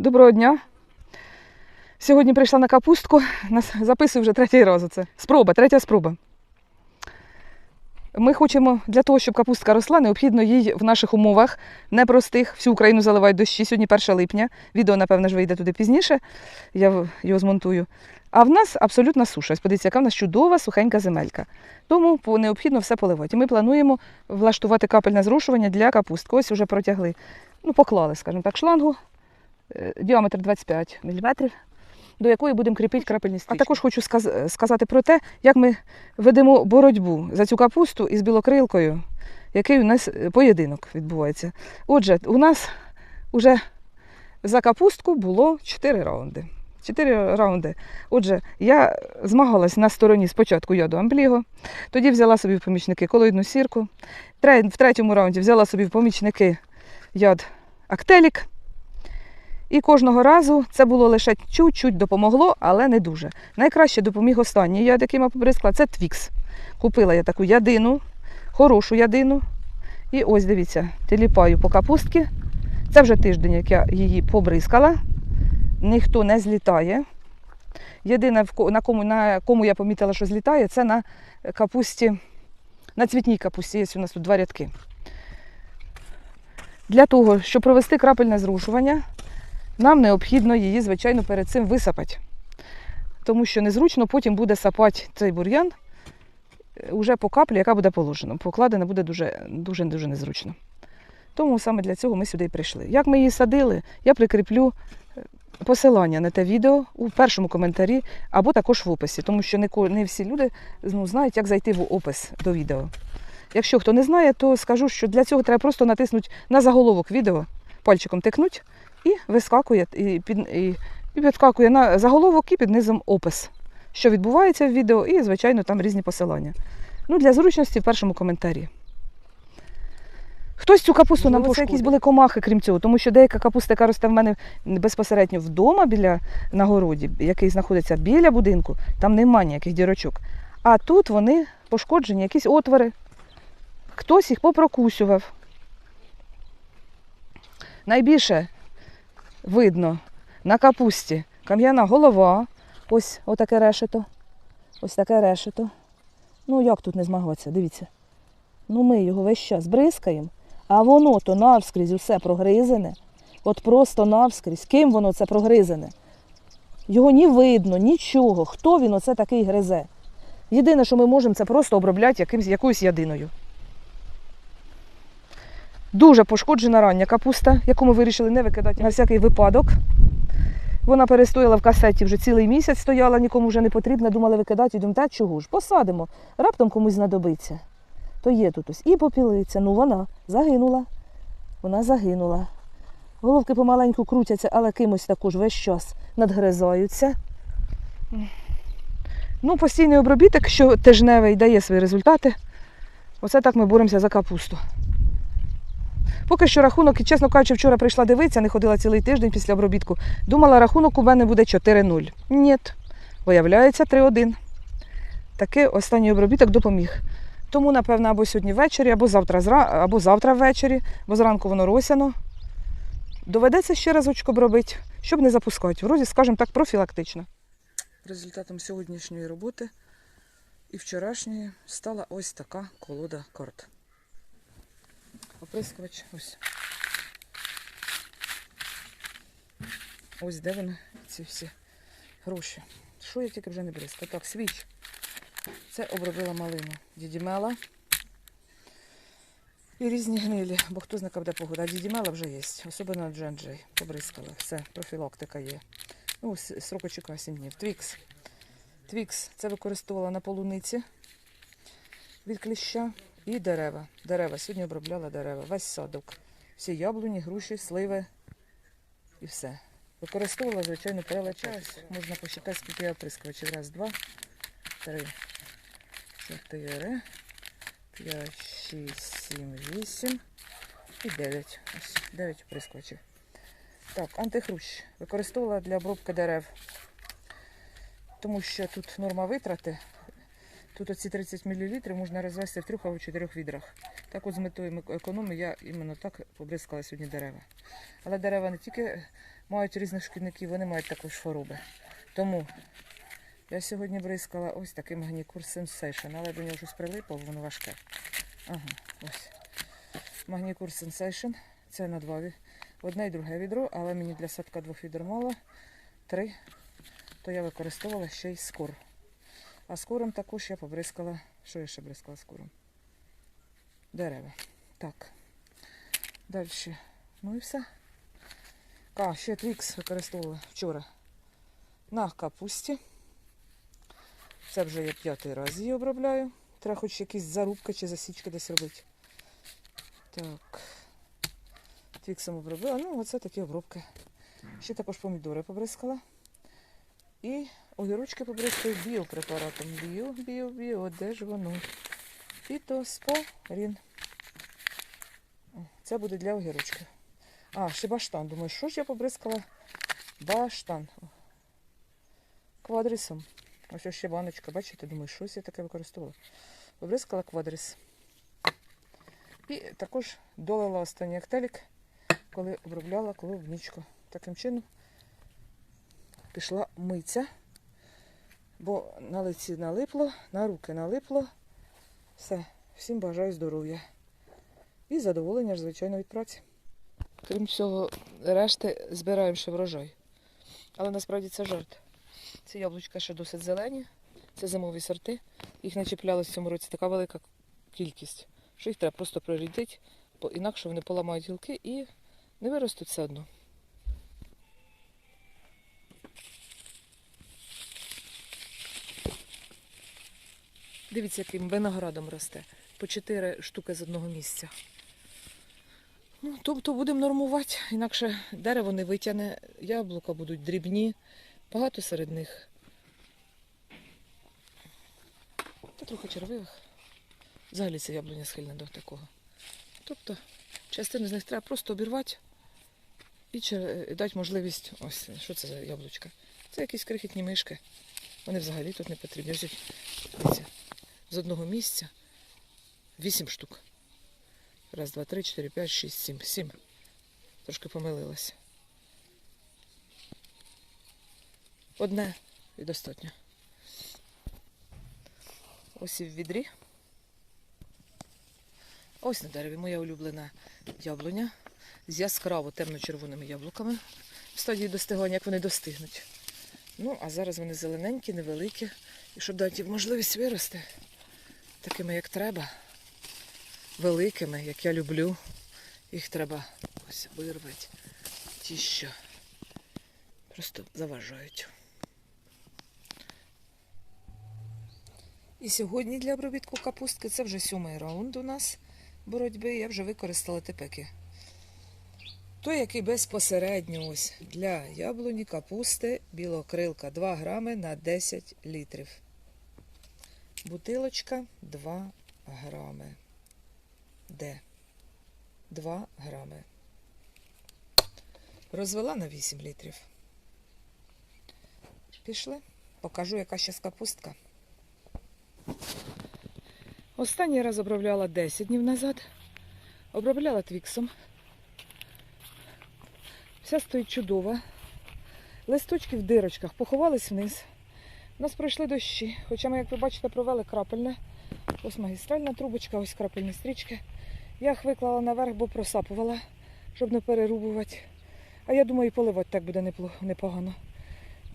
Доброго дня. Сьогодні прийшла на капустку. Записую вже третій раз. Це спроба, третя спроба. Ми хочемо для того, щоб капустка росла, необхідно їй в наших умовах непростих. Всю Україну заливають дощі. Сьогодні 1 липня. Відео, напевно, ж вийде туди пізніше. Я його змонтую. А в нас абсолютна суша. Подивіться, яка в нас чудова сухенька земелька. Тому необхідно все поливати. І ми плануємо влаштувати капельне зрушування для капустки. Ось вже протягли, ну, поклали, скажімо так, шлангу діаметр 25 мм, до якої будемо кріпити крапельні стрічки. А також хочу сказ- сказати про те, як ми ведемо боротьбу за цю капусту із білокрилкою, який у нас е, поєдинок відбувається. Отже, у нас вже за капустку було 4 раунди. 4 раунди. Отже, я змагалась на стороні спочатку яду амбліго, тоді взяла собі в помічники колоїдну сірку. В третьому раунді взяла собі в помічники яд актелік. І кожного разу це було лише чуть-чуть допомогло, але не дуже. Найкраще допоміг останній яд, який я побризкла, це Твікс. Купила я таку ядину, хорошу ядину. І ось дивіться, тіліпаю по капустки. Це вже тиждень, як я її побризкала. Ніхто не злітає. Єдине, на кому, на кому я помітила, що злітає, це на капусті, на цвітній капусті. Є у нас тут два рядки. Для того, щоб провести крапельне зрушування, нам необхідно її, звичайно, перед цим висапати. Тому що незручно потім буде сапати цей бур'ян е, уже по каплі, яка буде положена. Покладена буде дуже, дуже, дуже незручно. Тому саме для цього ми сюди і прийшли. Як ми її садили, я прикріплю е, посилання на те відео у першому коментарі або також в описі, тому що не всі люди ну, знають, як зайти в опис до відео. Якщо хто не знає, то скажу, що для цього треба просто натиснути на заголовок відео, пальчиком тикнуть і вискакує, і, під, і, і підскакує на заголовок і під низом опис, що відбувається в відео, і, звичайно, там різні посилання. Ну, для зручності в першому коментарі. Хтось цю капусту нам пошкодив. якісь були комахи, крім цього, тому що деяка капуста, яка росте в мене безпосередньо вдома біля на городі, який знаходиться біля будинку, там немає ніяких дірочок. А тут вони пошкоджені, якісь отвори. Хтось їх попрокусював. Найбільше видно на капусті кам'яна голова. Ось отаке решето. Ось таке решето. Ну як тут не змагатися, дивіться. Ну ми його весь час бризкаємо, а воно то навскрізь усе прогризене. От просто навскрізь. Ким воно це прогризене? Його ні видно, нічого. Хто він оце такий гризе? Єдине, що ми можемо, це просто обробляти якимсь, якоюсь ядиною. Дуже пошкоджена рання капуста, яку ми вирішили не викидати на всякий випадок. Вона перестояла в касеті вже цілий місяць, стояла, нікому вже не потрібна, думали викидати, думаю, та чого ж, посадимо, раптом комусь знадобиться. То є тут ось і попілиця, ну вона загинула. Вона загинула. Головки помаленьку крутяться, але кимось також весь час надгризаються. Ну, постійний обробіток, що тижневий дає свої результати. Оце так ми боремося за капусту. Поки що рахунок, і чесно кажучи, вчора прийшла дивитися, не ходила цілий тиждень після обробітку. Думала, рахунок у мене буде 4-0. Ні, виявляється 3-1. Таки останній обробіток допоміг. Тому, напевно, або сьогодні ввечері, або завтра, або завтра ввечері, бо зранку воно росяно. Доведеться ще разочок обробити, щоб не запускати. Вроді, скажімо так, профілактично. Результатом сьогоднішньої роботи і вчорашньої стала ось така колода карт. Оприскувач ось. Ось де вони, ці всі гроші. Що я тільки вже не бризка. Так, свіч. Це обробила малину. Дідімела. І різні гнилі, бо хто знає, де погода. А дідімела вже є. Особливо дженджей. Побризкала. Все, профілактика є. Ну, с- срокочека 7 днів. Твікс. Твікс. Це використовувала на полуниці від кліща. І дерева. Дерева. Сьогодні обробляла дерева. Весь садок. Всі яблуні, груші, сливи і все. Використовувала, звичайно, перелечаюсь. Можна посчитати, скільки я оприскувачів. Раз, два, три, чотири, п'ять, шість, сім, вісім і дев'ять. Ось дев'ять оприскувачів. Так, антихрущ. Використовувала для обробки дерев. Тому що тут норма витрати Тут оці 30 мл можна розвести в трьох або чотирьох відрах. Так от з метою економії я іменно так побризкала сьогодні дерева. Але дерева не тільки мають різних шкідників, вони мають також хвороби. Тому я сьогодні бризкала ось таким Магнікур Sensation, але до нього щось прилипло, воно важке. Ага, ось. Магнікур Sensation. Це на два одне і друге відро, але мені для садка двох відер мало. Три. То я використовувала ще й скор. А скором також я побризкала. Що я ще бризкала скором? Дерева. Так. Далі. Ну і все. А, ще твікс використовувала вчора. На капусті. Це вже я п'ятий раз її обробляю. Треба хоч якісь зарубки чи засічки десь робити. Так. Твіксом обробила. Ну, оце такі обробки. Ще також помідори побризкала. І огірочки побризкаю біопрепаратом. Біо, біо, біо, де ж воно? Фітоспорін. Це буде для огірочків. А, ще баштан. Думаю, що ж я побризкала? Баштан. Квадрисом. Ось ще баночка, бачите, думаю, щось я таке використовувала. Побризкала квадрис. І також долила останній актелік, коли обробляла клубничку. Таким чином пішла митися, бо на лиці налипло, на руки налипло. Все, всім бажаю здоров'я. І задоволення звичайно, від праці. Крім всього, решти збираємо ще врожай. Але насправді це жарт. Ці яблучка ще досить зелені, це зимові сорти. Їх начіплялось в цьому році така велика кількість, що їх треба просто прорідити, бо інакше вони поламають гілки і не виростуть все одно. Дивіться, яким виноградом росте. По 4 штуки з одного місця. Ну, тобто будемо нормувати, інакше дерево не витягне, яблука будуть дрібні, багато серед них. Та трохи червивих. Взагалі це яблуня схильна до такого. Тобто частину з них треба просто обірвати і дати можливість. Ось, що це за яблучка? Це якісь крихітні мишки. Вони взагалі тут не потрібні. Дивіться, з одного місця вісім штук. Раз, два, три, чотири, п'ять, шість, сім. Сім. Трошки помилилася. Одне і достатньо. Ось і в відрі. Ось на дереві моя улюблена яблуня з яскраво темно-червоними яблуками в стадії достигання, як вони достигнуть. Ну, а зараз вони зелененькі, невеликі. І щоб дати їм можливість вирости такими, як треба, великими, як я люблю. Їх треба ось вирвати. Ті, що просто заважають. І сьогодні для обробітку капустки це вже сьомий раунд у нас боротьби. Я вже використала тепеки. Той, який безпосередньо ось для яблуні, капусти, білокрилка 2 грами на 10 літрів. Бутилочка 2 грами. Де? 2 грами. Розвела на 8 літрів. Пішли. Покажу, яка ще капустка. Останній раз обробляла 10 днів назад. Обробляла твіксом. Вся стоїть чудова. Листочки в дирочках поховались вниз. У нас пройшли дощі, хоча ми, як ви бачите, провели крапельне. Ось магістральна трубочка, ось крапельні стрічки. Я їх виклала наверх, бо просапувала, щоб не перерубувати. А я думаю, поливати так буде непогано.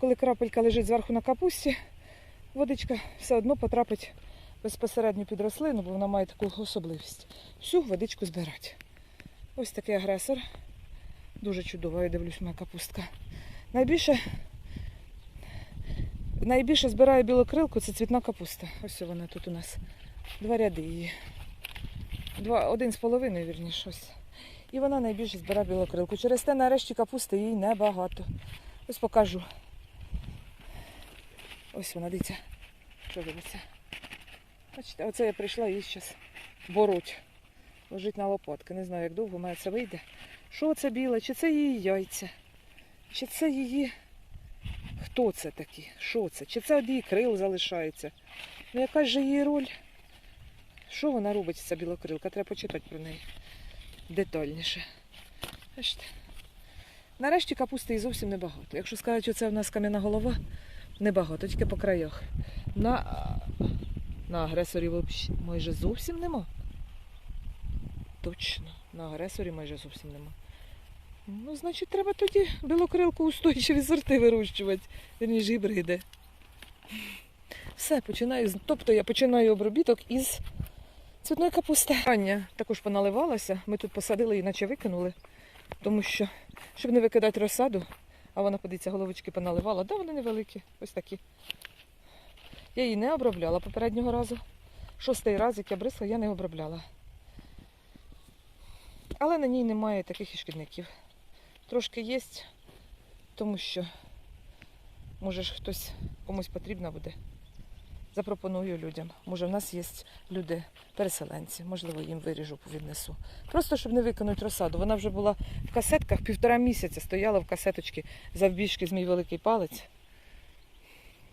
Коли крапелька лежить зверху на капусті, водичка все одно потрапить безпосередньо під рослину, бо вона має таку особливість. Всю водичку збирати. Ось такий агресор. Дуже чудово, я дивлюсь, моя капустка. Найбільше, найбільше збираю білокрилку, це цвітна капуста. Ось вона тут у нас. Два ряди її. Два, один з половиною, вірніше. Ось. І вона найбільше збирає білокрилку. Через те нарешті капусти їй небагато. Ось покажу. Ось вона, дивіться. Що дивиться? Бачите, оце я прийшла її зараз бороть. Лежить на лопатки. Не знаю, як довго мене це вийде. Що це біле? Чи це її яйця? Чи це її. Хто це такі? Що це? Чи це од її крил залишається? Ну яка ж її роль? Що вона робить, ця білокрилка? Треба почитати про неї детальніше. Нарешті капусти і зовсім небагато. Якщо сказати, що це в нас кам'яна голова, небагато, тільки по краях. На, на агресорі майже зовсім нема. Точно, на агресорі майже зовсім нема. Ну, значить, треба тоді білокрилку устойчиві сорти вирощувати, вірніше гібриди. Все, починаю. Тобто я починаю обробіток із цвітної капусти. Рання також поналивалася. Ми тут посадили і наче викинули, тому що, щоб не викидати розсаду, а вона, подивіться, головочки поналивала. Да, вони невеликі, ось такі. Я її не обробляла попереднього разу. Шостий раз, як я бризла, я не обробляла. Але на ній немає таких і шкідників. Трошки є, тому що, може хтось комусь потрібна буде. Запропоную людям. Може, в нас є люди, переселенці, можливо, їм виріжу, віднесу. Просто щоб не викинути розсаду. Вона вже була в касетках півтора місяця, стояла в касеточці завбільшки з мій великий палець.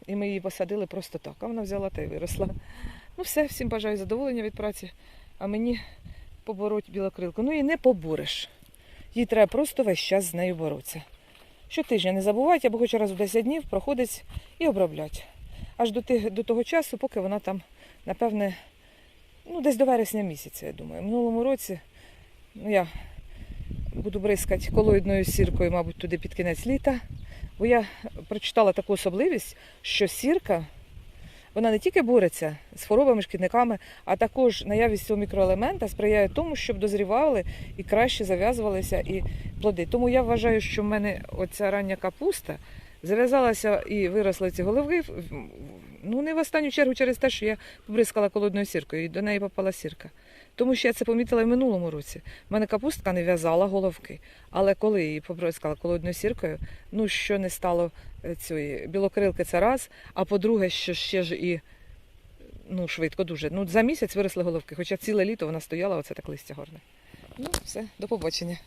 І ми її посадили просто так. А вона взяла та й виросла. Ну все, всім бажаю задоволення від праці, а мені побороть білокрилку. Ну і не побореш. Їй треба просто весь час з нею боротися. Щотижня не забувати, або хоч раз в 10 днів проходить і обробляти. Аж до, тих, до того часу, поки вона там, напевне, ну, десь до вересня місяця, я думаю. Минулому році ну, я буду бризкати колоїдною сіркою, мабуть, туди під кінець літа. Бо я прочитала таку особливість, що сірка вона не тільки бореться з хворобами, шкідниками, а також наявність цього мікроелемента сприяє тому, щоб дозрівали і краще зав'язувалися і плоди. Тому я вважаю, що в мене оця рання капуста зав'язалася і виросли ці голови. Ну, не в останню чергу через те, що я побризкала колодною сіркою, і до неї попала сірка. Тому що я це помітила в минулому році. У мене капустка не в'язала головки. Але коли її побризкала колодною сіркою, ну що не стало е, цієї білокрилки, це раз. А по-друге, що ще ж і ну, швидко дуже. Ну, за місяць виросли головки, хоча ціле літо вона стояла, оце так листя горне. Ну, все, до побачення.